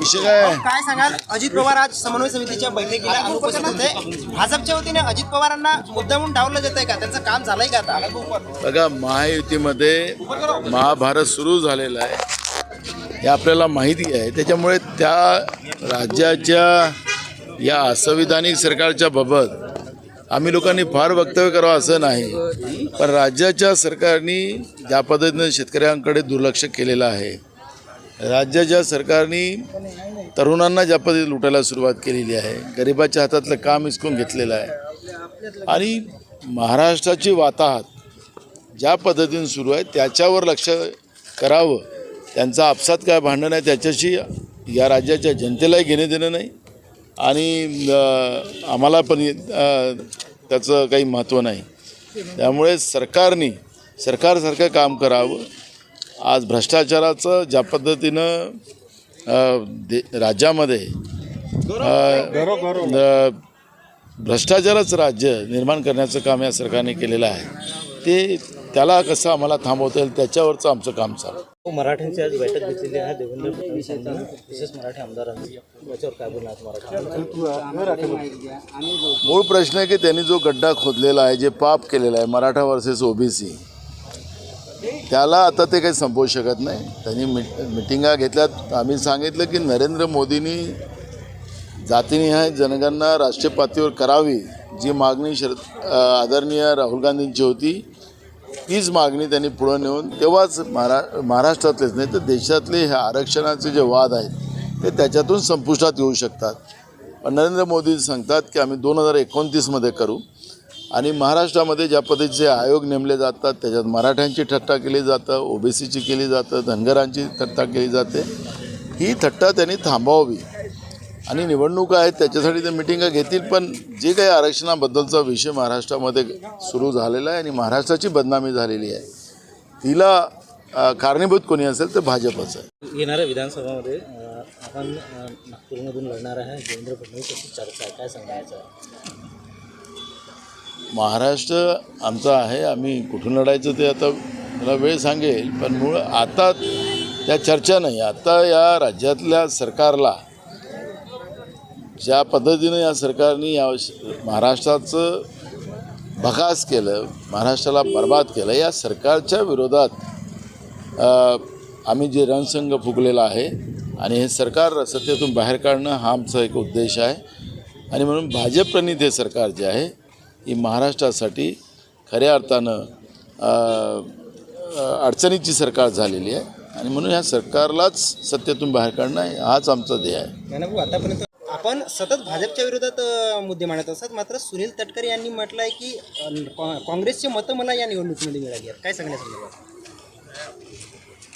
विषय काय काय सांगाल? अजित पवार आज समन्वय समितीच्या बैठकीला अनुपस्थित होते. भाजपच्या वतीने अजित पवारांना मुद्दामून डावलं जात आहे का? त्यांचं काम झालंय का आता? बघा महायुतीमध्ये महाभारत सुरू झालेला आहे. हे आपल्याला माहिती आहे. त्याच्यामुळे त्या राज्याच्या या असंविधानिक सरकारच्या बाबत आम्ही लोकांनी फार वक्तव्य करावं असं नाही. पण राज्याच्या सरकारने ज्या पद्धतीनं शेतकऱ्यांकडे दुर्लक्ष केलेलं आहे राज्याच्या सरकारने तरुणांना ज्या पद्धतीने लुटायला सुरुवात केलेली आहे गरिबाच्या हातातलं काम हिसकून घेतलेलं आहे आणि महाराष्ट्राची वाताहत ज्या पद्धतीने सुरू आहे त्याच्यावर लक्ष करावं त्यांचा आपसात काय भांडण आहे त्याच्याशी या राज्याच्या जनतेलाही घेणे देणं नाही आणि आम्हाला पण त्याचं काही महत्त्व नाही. त्यामुळे सरकारने सरकारसारखं काम करावं आज भ्रष्टाचाराचं ज्या पद्धतीनं अ, दे राज्यामध्ये भ्रष्टाचारच राज्य निर्माण करण्याचं काम या सरकारने केलेलं आहे. ते त्याला कसं आम्हाला थांबवता येईल त्याच्यावरचं आमचं काम चालू. मराठ्यांची आज बैठक घेतलेली आहे. देवेंद्र फडणवीस विशेष मराठी आमदारांची काय बोलणार मूळ प्रश्न आहे की त्यांनी जो गड्डा खोदलेला आहे जे पाप केलेलं आहे मराठा वर्सेस ओबीसी त्याला आता ते काही संपवू शकत नाही. त्यांनी मिट मिटिंगा घेतल्यात. आम्ही सांगितलं की नरेंद्र मोदींनी जातीनिहाय जनगणना राष्ट्रीय पातळीवर करावी. जी मागणी शरद आदरणीय राहुल गांधींची होती तीच मागणी त्यांनी पुढं नेऊन तेव्हाच महारा महाराष्ट्रातलेच नाही तर देशातले हे आरक्षणाचे जे वाद आहेत ते त्याच्यातून संपुष्टात येऊ शकतात. पण नरेंद्र मोदी सांगतात की आम्ही दोन हजार एकोणतीसमध्ये करू. आणि महाराष्ट्रामध्ये ज्या पद्धतीचे आयोग नेमले जातात त्याच्यात मराठ्यांची थट्टा केली जातं ओबीसीची केली जातं धनगरांची थट्टा केली जाते ही थट्टा त्यांनी थांबवावी. आणि निवडणुका आहेत त्याच्यासाठी ते मिटिंगा घेतील पण जे काही आरक्षणाबद्दलचा विषय महाराष्ट्रामध्ये सुरू झालेला आहे आणि महाराष्ट्राची बदनामी झालेली आहे तिला कारणीभूत कोणी असेल तर भाजपच आहे. येणाऱ्या विधानसभामध्ये आपण नागपूरमधून लढणार आहे देवेंद्र फडणवीस चर्चा आहे. काय सांगायचं? महाराष्ट्र आमचा आहे आम्ही कुठून लढायचं ते आता मला वेळ सांगेल पण मूळ आता त्या चर्चा नाही. आता या राज्यातल्या सरकारला ज्या पद्धतीनं या सरकारने या महाराष्ट्राचं भकास केलं महाराष्ट्राला बर्बाद केलं या सरकारच्या विरोधात आम्ही जे रणसंघ फुगलेला आहे आणि हे सरकार सत्तेतून बाहेर काढणं हा आमचा एक उद्देश आहे. आणि म्हणून भाजप प्रणित हे सरकार जे आहे ही महाराष्ट्रासाठी खऱ्या अर्थानं अडचणीची सरकार झालेली आहे. आणि म्हणून ह्या सरकारलाच सत्तेतून बाहेर काढणं हाच आमचा ध्येय आहे. आतापर्यंत आपण सतत भाजपच्या विरोधात मुद्दे मांडत असतात मात्र सुनील तटकरे यांनी म्हटलं आहे की काँग्रेसचे मतं मला या निवडणुकीमध्ये मिळाली आहेत. काय सांगण्यासंदर्भात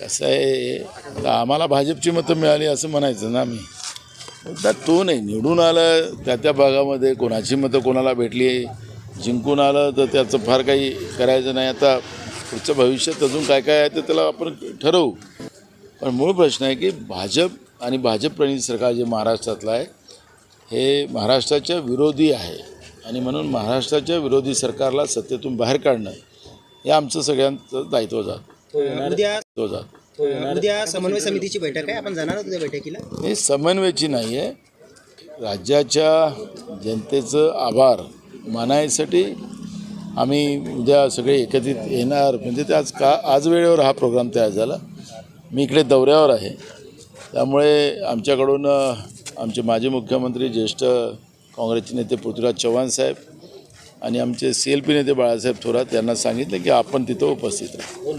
कसं आहे आम्हाला भाजपची मतं मिळाली असं म्हणायचं ना आम्ही. मुद्दा तो नाही. निवडून आलं त्या त्या भागामध्ये कोणाची मतं कोणाला भेटली जिंकून आलं तर त्याचं फार काही करायचं नाही. आता पुढच्या भविष्यात अजून काय काय आहे ते त्याला आपण ठरवू. पण मूळ प्रश्न आहे की भाजप आणि भाजप प्रणित सरकार जे महाराष्ट्रातलं आहे हे महाराष्ट्राच्या विरोधी आहे. आणि म्हणून महाराष्ट्राच्या विरोधी सरकारला सत्तेतून बाहेर काढणं हे आमचं सगळ्यांचं दायित्व जात. जात. उद्या समन्वय समितीची बैठक आहे. आपण जाणार आहोत बैठकीला? हे समन्वयाची नाही आहे राज्याच्या जनतेचं आभार. मनायसाठी आम्ही उद्या सगळे एकत्रित येणार. म्हणजे ते आज का आज वेळेवर हा प्रोग्राम तयार झाला. मी इकडे दौऱ्यावर आहे. त्यामुळे आमच्याकडून आमचे माजी मुख्यमंत्री ज्येष्ठ काँग्रेसचे नेते पृथ्वीराज चव्हाण साहेब आणि आमचे सी एल पी नेते बाळासाहेब थोरात यांना सांगितलं की आपण तिथं उपस्थित राहू.